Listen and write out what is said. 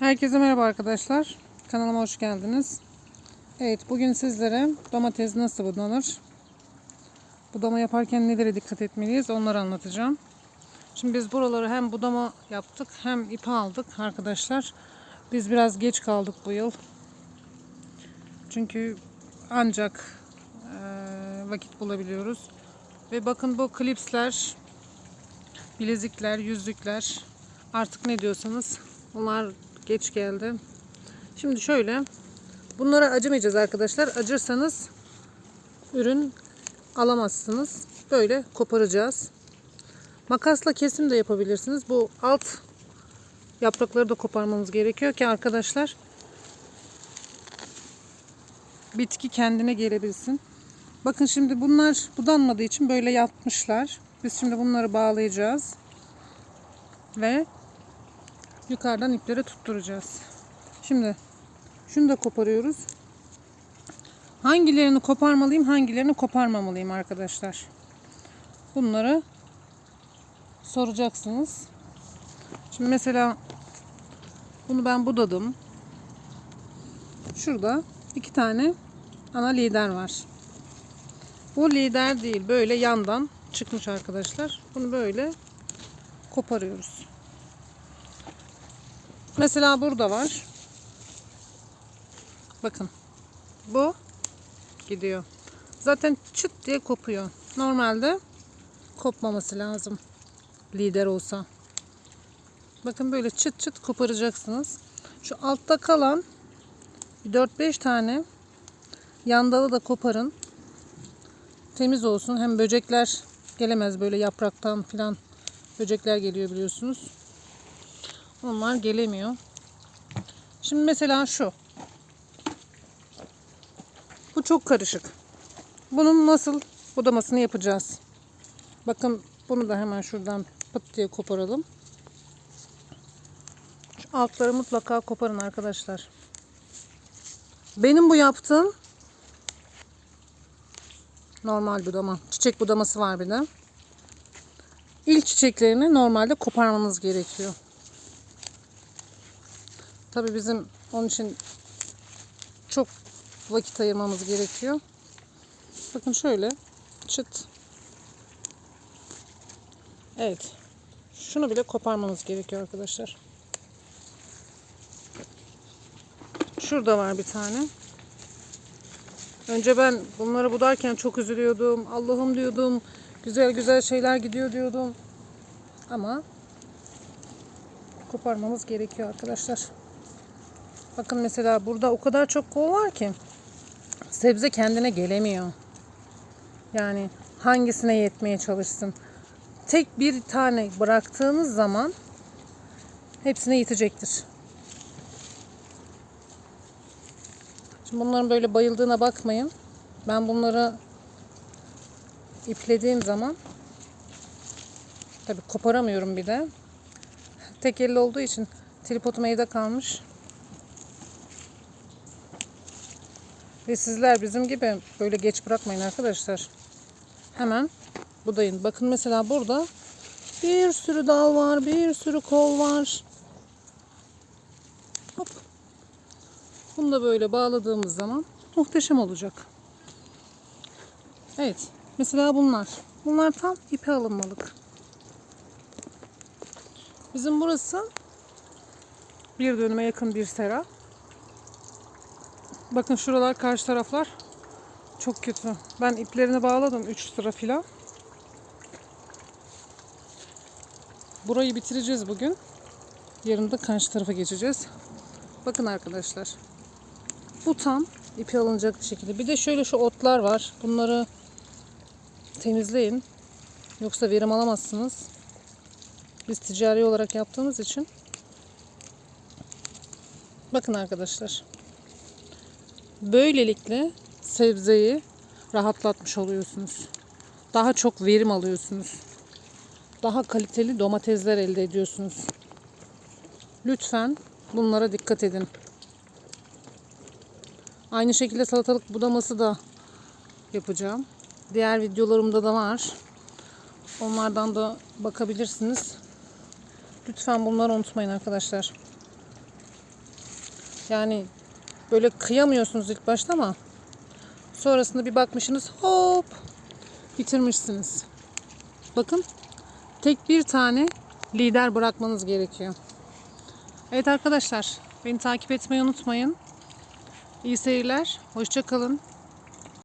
Herkese merhaba arkadaşlar. Kanalıma hoş geldiniz. Evet bugün sizlere domates nasıl budanır? Budama yaparken nelere dikkat etmeliyiz onları anlatacağım. Şimdi biz buraları hem budama yaptık hem ipi aldık arkadaşlar. Biz biraz geç kaldık bu yıl. Çünkü ancak eee, vakit bulabiliyoruz. Ve bakın bu klipsler, bilezikler, yüzükler artık ne diyorsanız bunlar geç geldi. Şimdi şöyle bunlara acımayacağız arkadaşlar. Acırsanız ürün alamazsınız. Böyle koparacağız. Makasla kesim de yapabilirsiniz. Bu alt yaprakları da koparmamız gerekiyor ki arkadaşlar bitki kendine gelebilsin. Bakın şimdi bunlar budanmadığı için böyle yatmışlar. Biz şimdi bunları bağlayacağız. Ve yukarıdan ipleri tutturacağız. Şimdi şunu da koparıyoruz. Hangilerini koparmalıyım, hangilerini koparmamalıyım arkadaşlar. Bunları soracaksınız. Şimdi mesela bunu ben budadım. Şurada iki tane ana lider var. Bu lider değil. Böyle yandan çıkmış arkadaşlar. Bunu böyle koparıyoruz. Mesela burada var. Bakın. Bu gidiyor. Zaten çıt diye kopuyor. Normalde kopmaması lazım. Lider olsa. Bakın böyle çıt çıt koparacaksınız. Şu altta kalan 4-5 tane yan dalı da koparın. Temiz olsun. Hem böcekler gelemez böyle yapraktan filan. Böcekler geliyor biliyorsunuz. Onlar gelemiyor. Şimdi mesela şu. Bu çok karışık. Bunun nasıl budamasını yapacağız. Bakın bunu da hemen şuradan pıt diye koparalım. Şu altları mutlaka koparın arkadaşlar. Benim bu yaptığım normal budama. Çiçek budaması var bir de. İlk çiçeklerini normalde koparmanız gerekiyor. Tabii bizim onun için çok vakit ayırmamız gerekiyor. Bakın şöyle çıt. Evet. Şunu bile koparmamız gerekiyor arkadaşlar. Şurada var bir tane. Önce ben bunları budarken çok üzülüyordum. Allah'ım diyordum. Güzel güzel şeyler gidiyor diyordum. Ama koparmamız gerekiyor arkadaşlar. Bakın mesela burada o kadar çok kol var ki sebze kendine gelemiyor. Yani hangisine yetmeye çalışsın. Tek bir tane bıraktığınız zaman hepsine yetecektir. Şimdi bunların böyle bayıldığına bakmayın. Ben bunları iplediğim zaman tabi koparamıyorum bir de. Tek elle olduğu için tripodum evde kalmış. Ve sizler bizim gibi böyle geç bırakmayın arkadaşlar. Hemen budayın. Bakın mesela burada bir sürü dal var, bir sürü kol var. Hop. Bunu da böyle bağladığımız zaman muhteşem olacak. Evet. Mesela bunlar. Bunlar tam ipe alınmalık. Bizim burası bir dönüme yakın bir sera. Bakın şuralar karşı taraflar çok kötü. Ben iplerini bağladım 3 sıra filan. Burayı bitireceğiz bugün. Yarın da karşı tarafa geçeceğiz. Bakın arkadaşlar. Bu tam ipi alınacak bir şekilde. Bir de şöyle şu otlar var. Bunları temizleyin. Yoksa verim alamazsınız. Biz ticari olarak yaptığımız için. Bakın arkadaşlar. Böylelikle sebzeyi rahatlatmış oluyorsunuz. Daha çok verim alıyorsunuz. Daha kaliteli domatesler elde ediyorsunuz. Lütfen bunlara dikkat edin. Aynı şekilde salatalık budaması da yapacağım. Diğer videolarımda da var. Onlardan da bakabilirsiniz. Lütfen bunları unutmayın arkadaşlar. Yani böyle kıyamıyorsunuz ilk başta ama sonrasında bir bakmışsınız hop bitirmişsiniz. Bakın tek bir tane lider bırakmanız gerekiyor. Evet arkadaşlar beni takip etmeyi unutmayın. İyi seyirler. Hoşça kalın.